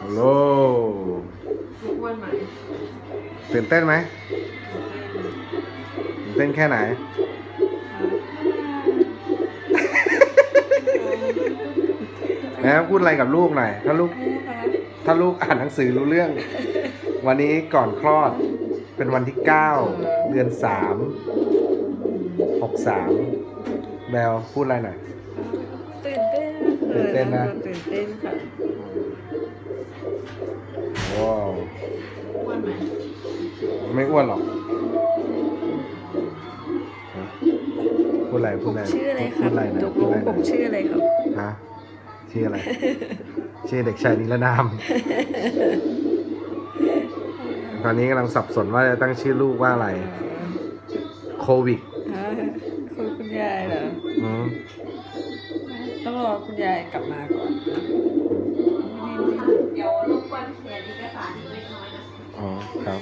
ฮัลโหลลูกอ้วนไหมตื่นเต้นไหมตื่นเต้นแค่ไหน แล้วพูดอะไรกับลูกหน่อย ถ้าลูก ถ้าลูกอ่านหนังสือรู้เรื่อง วันนี้ก่อนคลอด เป็นวันที่เก้าเดือนสาม หกสามแบลพูดอะไรหน่อย ตื่นเต้นตื่นเต้นนะ ตื่นเต้นค่ะว้าว อ้วนไหมไม่อ้วนหรอกพูดอะไรผพูดมอะไรชื่ออะไรคพูรัดบอะไรนะตกพูลดงอะไรผนะมชื่ออะไรครับ ฮะชื่ออะไร ชื่อเด็กชายนิรนาม ตอนนี้กำลังสับสนว่าจะตั้งชื่อลูกว่าอะไร โควิดฮะคุณคุณยายเหรออืมต้องรอคุณยายกลับมาก่อน เดี๋ยวรบกวนเขียนเอก สา